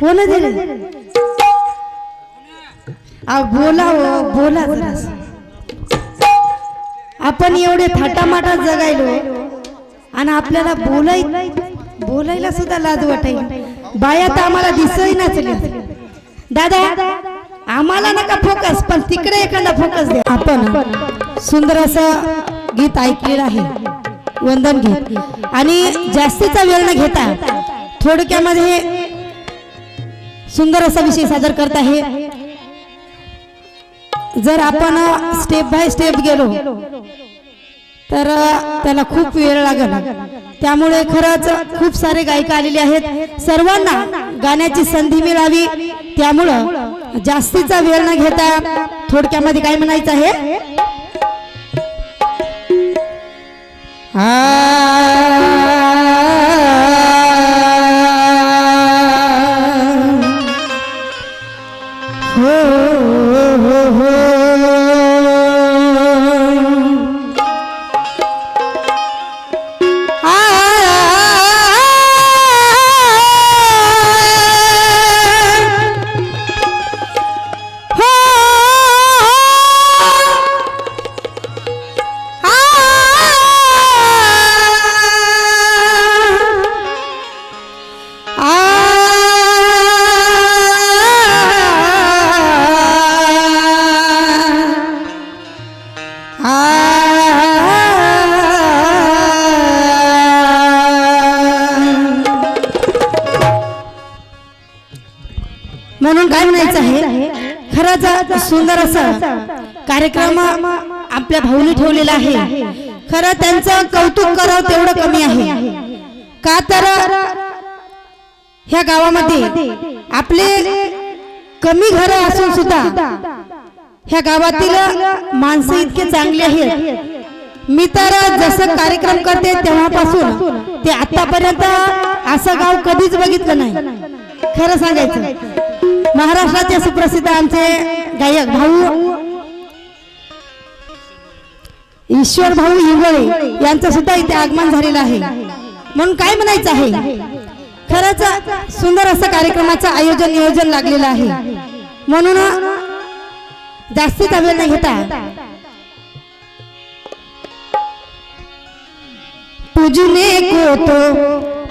कोण दिले बोला हो बोला आपण एवढे थाटामाटात जगायलो आणि आपल्याला बोलाय बोलायला सुद्धा लाज वाटाय बाया तर आम्हाला दिसही नसले दादा आम्हाला नका फोकस पण तिकडे एखादा फोकस द्या. आपण सुंदर असं गीत ऐकलेलं आहे. वंदन गीत. आणि जास्तीचा वेळ न घेता थोडक्यामध्ये सुंदर असा विषय सादर करत आहे. जर आपण स्टेप बाय स्टेप गेलो तर त्याला खूप वेळ लागेल. त्यामुळे खरंच खूप सारे गायिका आलेले आहेत. सर्वांना गाण्याची संधी मिळावी. त्यामुळं जास्तीचा वेळ न घेता थोडक्यामध्ये काय म्हणायचं आहे? हा सुंदर असा कार्यक्रम आपल्या भाऊने ठेवलेला आहे. खरं त्यांचं कौतुक करावं तेवढं कमी आहे. का तर ह्या गावामध्ये आपले कमी घर असून सुद्धा ह्या गावातील माणसं इतके चांगले आहेत. मी तर जसं कार्यक्रम करते तेव्हापासून ते आतापर्यंत असं गाव कधीच बघितलं नाही. खरं सांगायचं महाराष्ट्राचे सुप्रसिद्ध आमचे गायक भाऊ ईश्वर भाऊ हिंगळे यांचं सुद्धा इथे आगमन झालेलं आहे. म्हणून काय म्हणायचं आहे? खरंच सुंदर असं कार्यक्रमाचं आयोजन नियोजन लागलेलं आहे. म्हणून जास्तीत वेळ न घेता पूजने को तो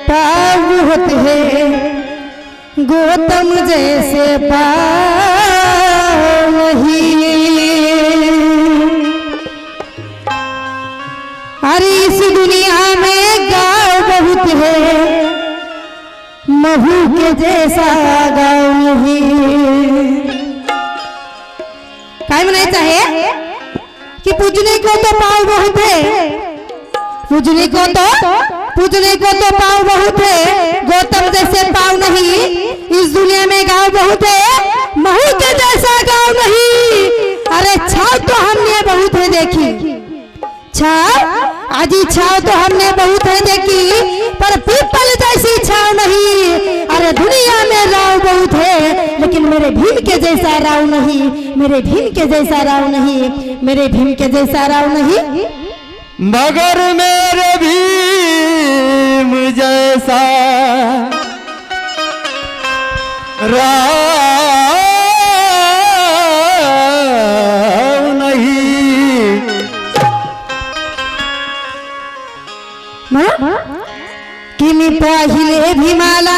पाव होते हैं गौतम जैसे पावही महू के जैसा गाँव नहीं काय म्हणायचं आहे? की पूजने को तो पाव बहुत है। पूजने को तो पूजने को तो पाव बहुत है। गौतम जैसे पाव नहीं। इस दुनिया में गाँव बहुत है। महू के जैसा गाँव नहीं। अरे, छाव तो हमने बहुत है देखी। छाव? आजी छाव तो हमने बहुत है देखी। पर पीपल जैसी छाव नहीं। अरे दुनिया में राव बहुत है लेकिन मेरे भीम के जैसा राव नहीं। मेरे भीम के जैसा राव नहीं। मेरे भीम के जैसा राव नहीं। मगर मेरे भीम जैसा राव पाहिले भीमाला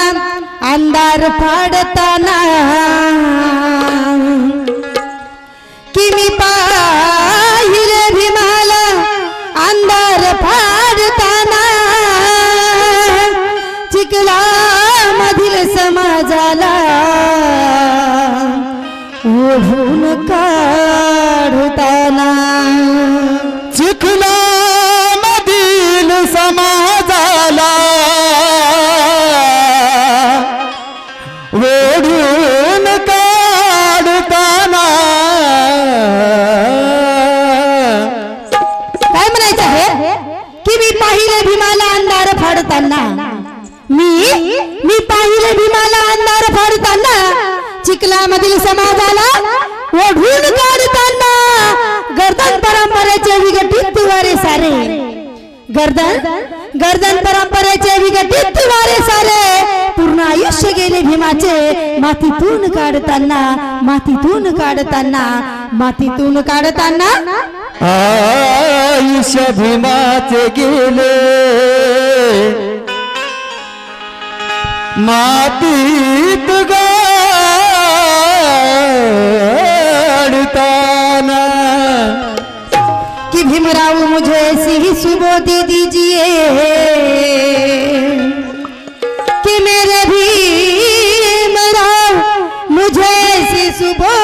अंधार पाडताना. मी पाहिले भीमाला अंधार फाडताना. चिखलामधील समाजाला ओढून काढताना. गर्दन परंपरेचे विघटित वारे सारे. गर्दन गर्दन परंपरेचे विघटित वारे सारे. पूर्ण आयुष्य गेले भीमाचे. मातीतून काढताना मातीतून काढताना मातीतून काढताना. आयुष्य भीमाचे गेले. मातीत गाडताना कि भीमराव मुझे ऐसी ही सुबोधी दीजिए। कि मेरे भीमराव मुझे ऐसी सुबोध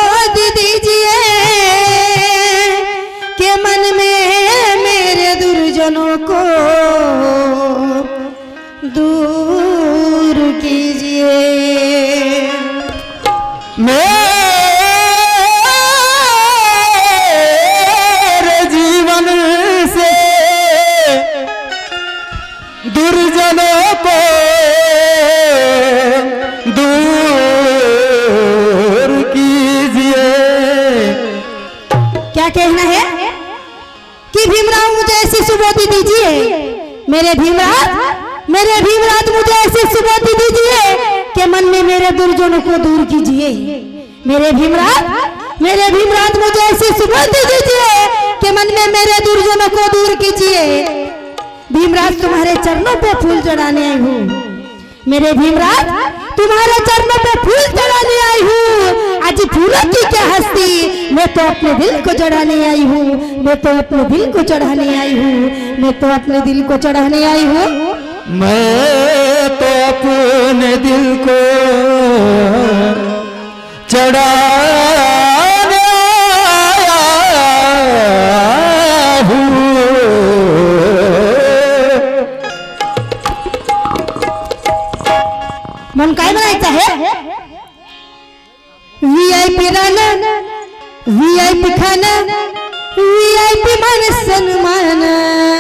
दूर कीजिए मेरे भीमराज मेरे भीमराज मुझे ऐसी सुबोधी दीजिए कि मन में मेरे दुर्जनों को दूर कीजिए। भीमराज, तुम्हारे चरणों पे फूल चढ़ाने आई हूँ। मेरे भीमराज, तुम्हारे चरणों पे फूल चढ़ाने आई हूँ। आज फूलों की क्या हस्ती, मैं तो अपने दिल को चढ़ाने आई हूँ। मैं तो अपने दिल को चढ़ाने आई हूँ। मैं तो अपने दिल को चढ़ाने आई हूँ। मैं तो अपने दिल को चढ़ाने मन काय म्हणायचं आहे? व्ही आय पी रान व्ही आय पी खान व्ही आय पी मान सन्मान.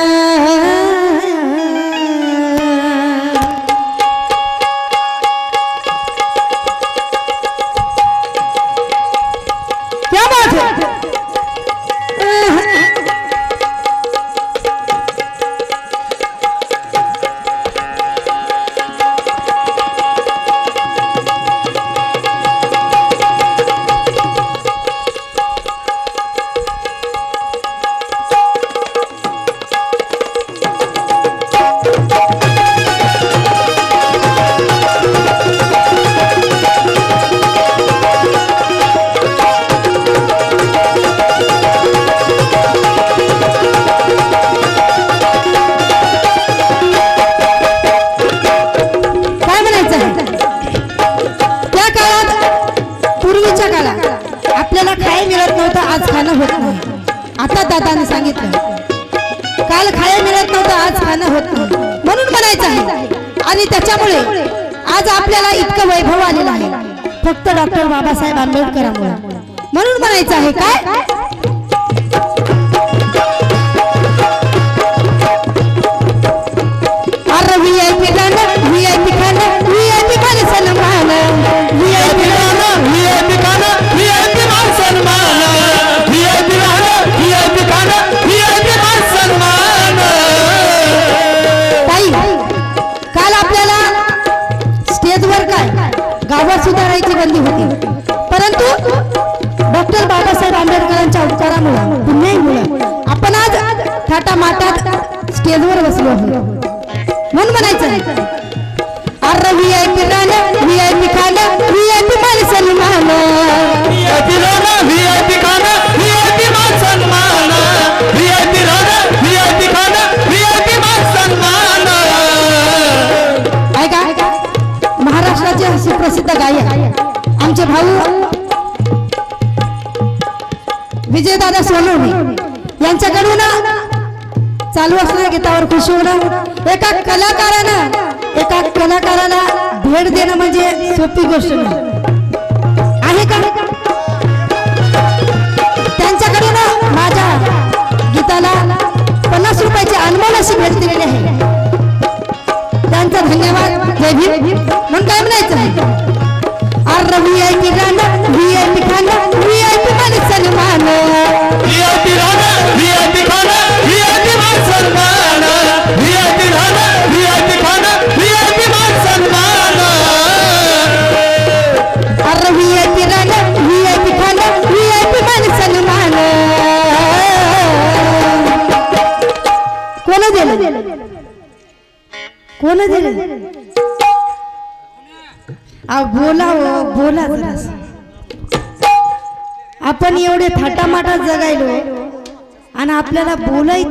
नव्हतं आज खाणं होत नाही. आता दादाने सांगितलं. काल खायला मिळत नव्हतं आज खाणं होत नाही. म्हणून म्हणायचं आहे. आणि त्याच्यामुळे आज आपल्याला इतकं वैभव आलेलं आहे. फक्त डॉक्टर बाबासाहेब आंबेडकरांमुळे. म्हणून म्हणायचं आहे काय? म्हणून म्हणायचं. अरे V I P V I P V I P मान. सन्मान मान. मान. ऐका महाराष्ट्राचे सुप्रसिद्ध गायक आमचे भाऊ विजयदादा सोनवणे यांच्याकडून चालू असणाऱ्या गीतावर खुश होणं एका कलाकारानं एका कलाकाराला भेट देणं म्हणजे सोपी गोष्ट नाही. आहे का? त्यांच्याकडून माझ्या गीताला पन्नास रुपयाची अनमोल अशी भेट दिलेली आहे. त्यांचा धन्यवाद जय भीम. म्हणून काय म्हणायचं? अरे व्ही आय आहे गाणं व्ही आहे पी बोला हो बोला जरासं. आपण एवढे थाटामाटात जगायलो आणि आपल्याला बोलाय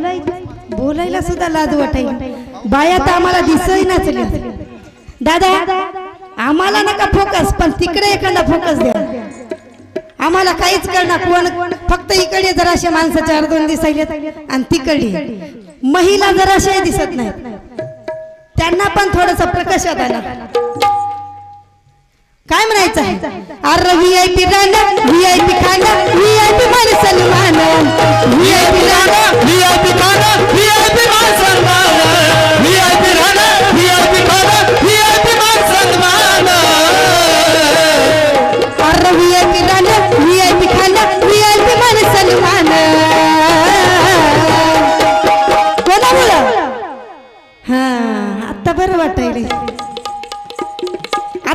बोलायला सुद्धा लाज वाटायला. बाया तर आम्हाला दिसही नचल्या दादा आम्हाला नका फोकस पण तिकडे एखादा फोकस द्या. आम्हाला काहीच करणार कोण फक्त इकडे जराशे माणसं चार दोन दिसायलेत आणि तिकडे. महिला जराशे दिसत नाहीत. त्यांना पण थोडस प्रकाशात आला काय म्हणायचं आहे अरे व्ही आय पी राणा व्ही आय पी खाना व्ही आय पी मान सलमान व्ही आय पी राणा VIP खाना VIP मान सन्मान VIP राणा VIP खाना VIP मान सन्मान अरे व्ही आय पी राणा व्ही आय पी खाना व्ही आय पी मान सलमान कोणामुळं हा आता बरं वाटायले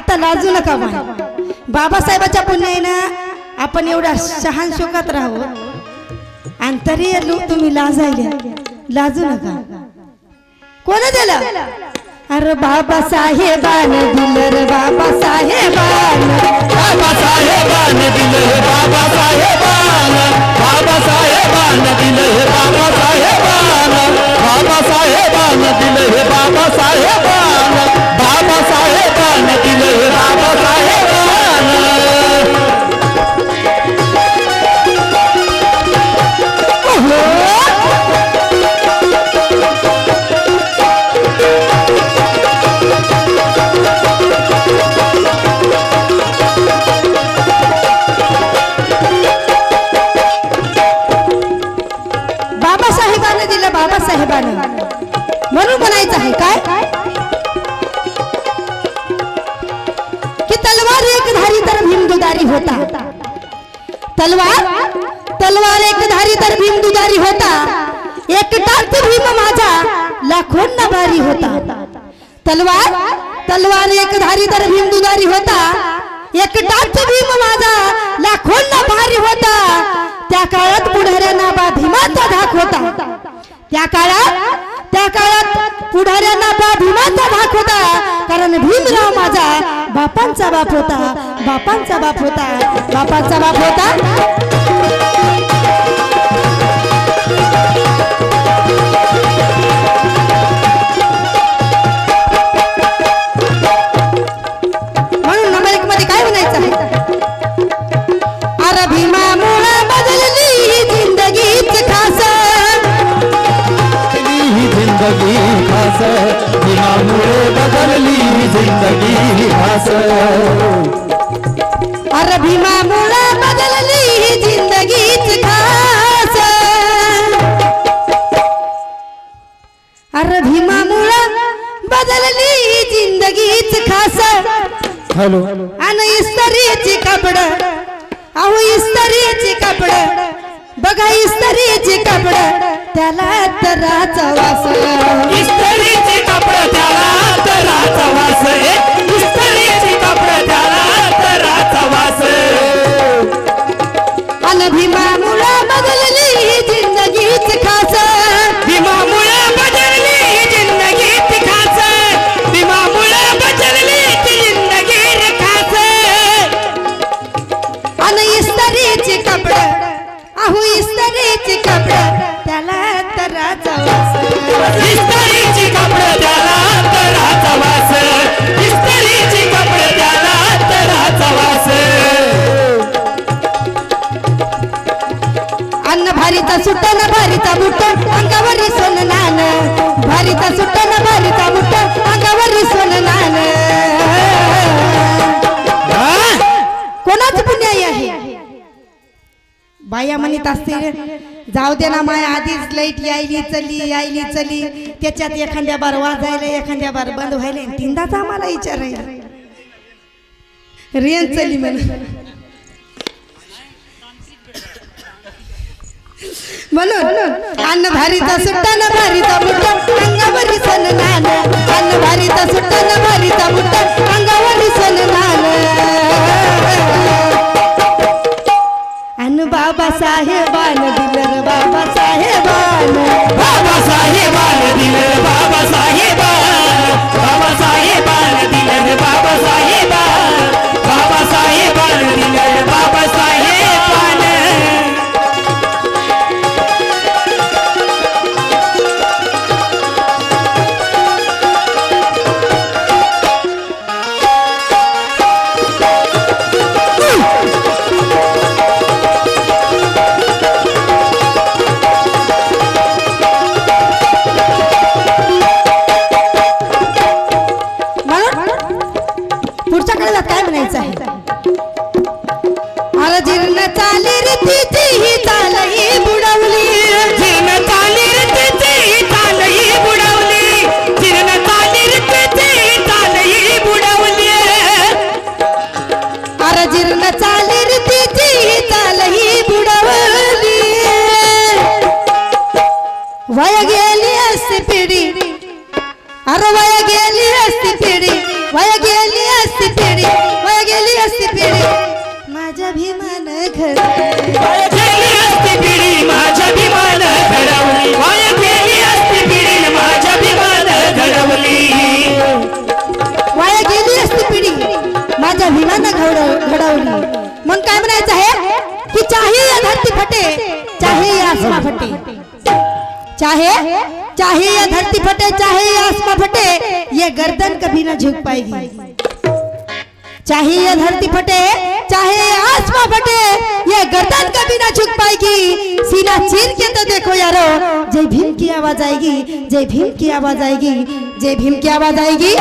आता लाजू नका बाई बाबासाहेबाच्या पुण्यानं आपण एवढ्या शहान शोकात राहू. आणि तरी तुम्ही लाजायले. लाजू नका. कोण दिलं अरे बाबा साहेबान दिलं रे बाबा साहेबान बाबासाहेबान दिलं रे बाबासाहेबान. बाबासाहेबान दिलं हे बाबासाहेबान. बाबासाहेबान दिलं हे बाबासाहेबान. बाबासाहेबान दिलं तलवार? तलवार एक धारी तर भीम दुधारी होता. एकटाच भीम माझा लाखोंना भारी होता. तलवार? तलवार एक धारी तर भीम दुधारी होता. एकटाच भीम माझा लाखोंना भारी होता. त्या काळात पुढाऱ्यांना बा भीमाचा धाक होता. त्या काळात त्या काळात पुढाऱ्यांना बा भीमाचा धाक होता. कारण भीमराव माझा बापांचा बाप होता. बापांचा बाप होता. बापांचा बाप होता. जिंदगी खास दिनामुळे बदलली जिंदगी खास. अरे भीमामुळे बदलली जिंदगीच खास. अरे भीमामुळे बदलली जिंदगीच खास. हॅलो. आणि इस्त्रीची कपड अहो इस्त्रीची कपड. बघा इस्त्रीची कपड. त्याला तराचा वास. इस्त्रीचे कपडे त्याला तराचा वास. जाऊ दे ना माय आधीच लाइट यायली चली यायली चली. त्याच्यात एखाद्या बार वाजायला एखाद्या बार बंद व्हायला तीनदाच आम्हाला विचारायला रेंज चली म्हणून. म्हणून. अन्न भारीचा सुट्टा ना भारीचा बुट्टा. अंगावरी सन नान. अन्न भारीचा सुट्टा ना भारीचा अंगावरी सन बाबासाहेबान दिलं बाबासाहेबान. दिलर बाबा बाबासाहेब मग काय म्हणायचं आहे? की चाहे या धरती फटे, चाहे या आसमा फटे. चाहे चाहे या धरती फटे, चाहे ये आसमा फटे, ये गर्दन कभी ना झुक पाएगी. चाहे ये धरती फटे, चाहे आसमा फटे, ये गर्दन कभी ना झुक पाएगी. सीना चीर के तो देखो यारो, जय भीम की आवाज़ आएगी, जय भीम की आवाज़ आएगी, जय भीम की आवाज़ आएगी.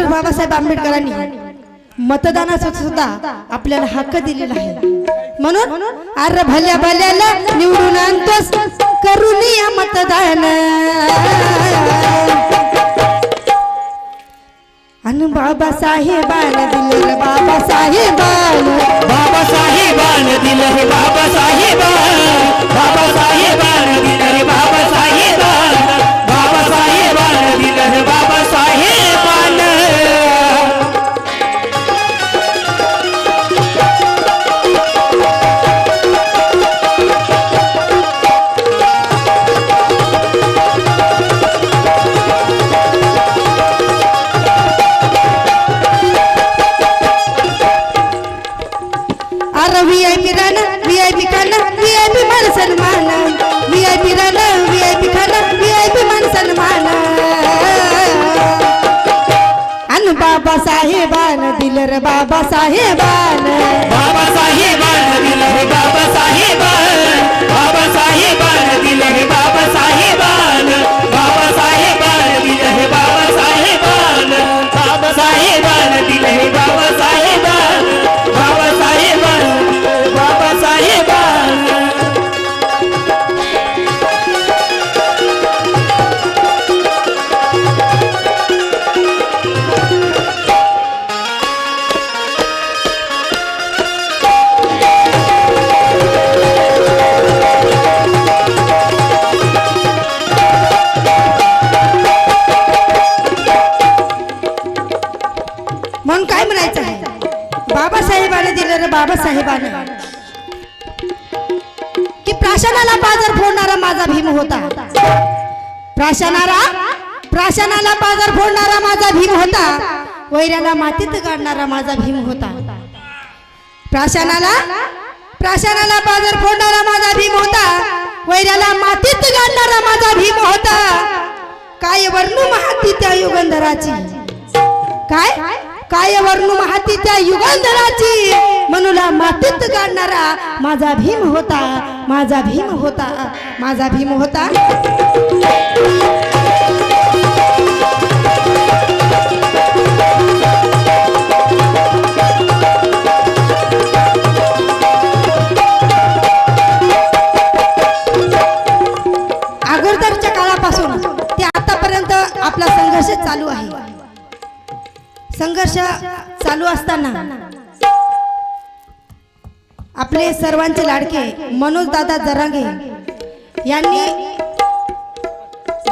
डॉक्टर बाबासाहेब आंबेडकरांनी मतदानाचा सुद्धा आपल्याला हक्क दिलेला आहे. म्हणून अरे भल्या भल्याला निवडून आणतोस करून या मतदान. अन बाबासाहेबान दिले रे बाबासाहेबान बाबासाहेबान दिलं हे बाबासाहेबान बाबासाहेबान दिलं रे होता. प्राशनाला प्राशनाला बाजार फोडणारा माझा भीम होता. वैऱ्याला मातीत गाडणारा माझा भीम होता. प्राशनाला प्राशनाला बाजार फोडणारा माझा भीम होता. वैऱ्याला मातीत गाडणारा माझा भीम होता. काय वर्णू महाती त्या युगंधराची? काय? काय वर्णू महाती युगंधराची मनुला मातीत काढणारा माझा भीम होता माझा भीम होता माझा भीम होता. अगोदरच्या काळापासून ते आतापर्यंत आपला संघर्ष चालू आहे. संघर्ष चालू असताना आपले सर्वांचे लाडके मनोज दादा जरांगे यांनी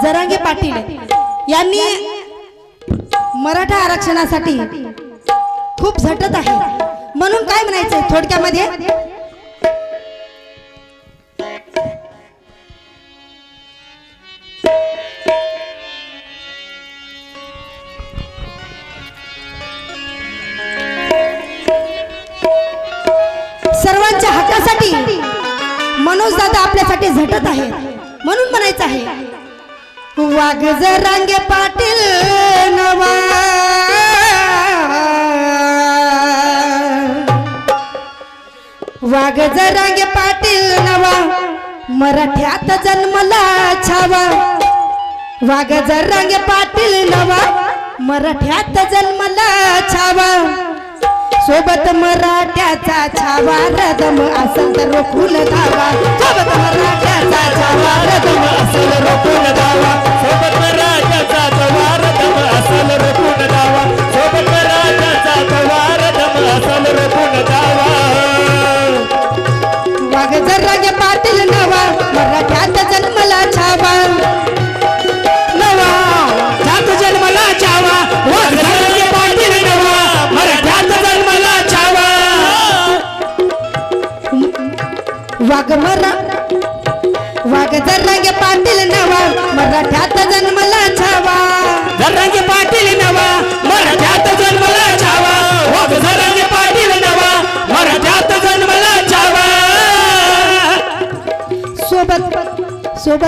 जरांगे पाटील यांनी मराठा आरक्षणासाठी खूप झटत आहे. म्हणून काय म्हणायचं थोडक्यामध्ये? माणूस दादा आपल्यासाठी झटत आहे. म्हणून म्हणायचं आहे. वाघ जरांगे पाटील नवा. वाघ जरांगे पाटील नवा. मराठ्यात जन्मला छावा. वाघ जरांगे पाटील नवा. मराठ्यात जन्मला छावा. सोबत मराठ्याचा छावा रदम असल तर रोखून धावा. सोबत मराठ्याचा छावा रदम असल रोखून धावा. सोबत मराठ्याचा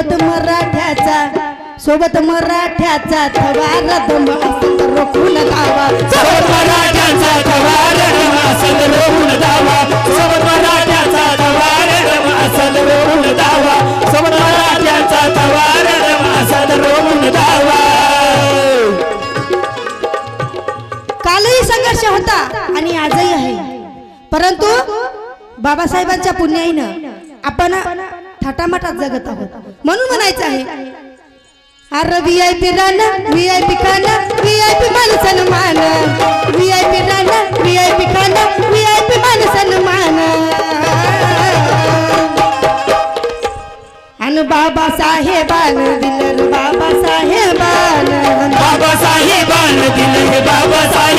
सोबत मराठ्याचा सोबत मराठ्याचा थवार रोखून सोबत मराठ्याचा सोबत मराठ्याचा सोबत मराठ्याचा कालही संघर्ष होता आणि आजही आहे. परंतु बाबासाहेबांच्या पुण्याईनं आपण थाटामाटात जगत आहोत. म्हणून म्हणायचं आहे. अरे व्ही आय पी राणा व्ही आय पी खाना व्ही आय पी मान. सन्मान व्ही आय पी राणा व्ही आय पी खाना व्ही आय पी मान. सन्मान आणि बाबासाहेबान दिलर बाबा साहेबान दिल बाबा साहेब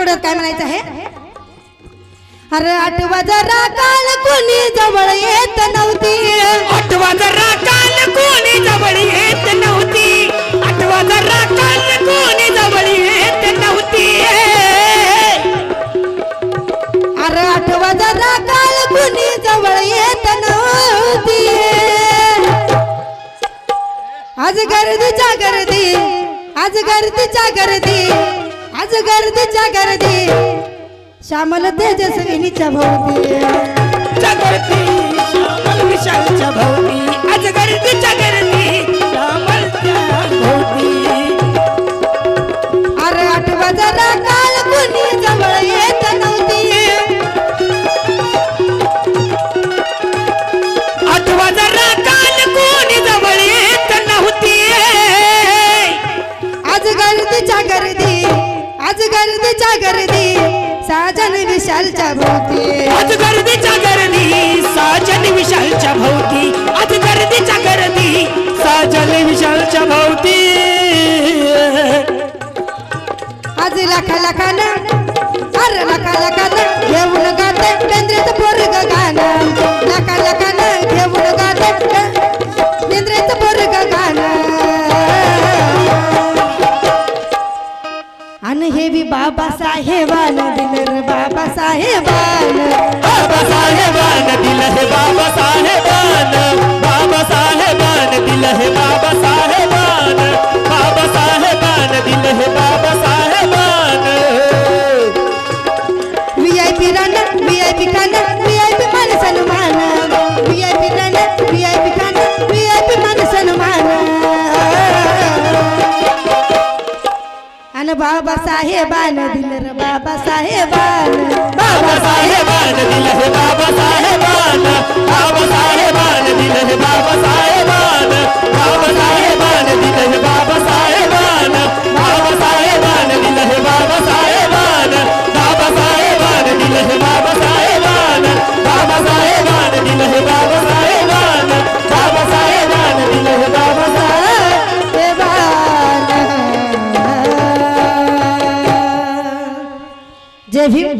कोड्यात काय म्हणायचं आहे? अरे आठवा जरा काल कोणी जवळ येत नव्हती. आठवा जरा काल कोणी जवळ येत नव्हती. आठवा जरा काल कोणी जवळ येत नव्हती. अरे आठवा जरा काल कोणी जवळ येत नव्हती. आज गर्दीच्या गर्दी आज गर्दीच्या गर्दी. आज गर्दीच्या गर्दी. श्यामल तेजस्विनीच्या भोवती. जागृती भोवती. आज गर्दीच्या गर्दी. गर्दीच्या गर्दी साजन विशालच्या भोवती. आज गर्दीच्या गर्दी साजन विशालच्या भोवती. आज गर्दीच्या गर्दी साजन विशालच्या भोवती. आज लाखा लाखानं अरे लाखा लाखानं घेऊन गाते केंद्रित बाबासाहेबान दिलं बाबासाहेबान बाबासाहेबान दिल हे बाबासाहेबान बाबासाहेबान दिल हे बाबासाहेबान बाबासाहेबान दिल हे बाबा बाबासाहेबान दिलं रे बाबासाहेबान बाबासाहेबान दिल हे बाबासाहेबान बाबासाहेबान जय भीम बी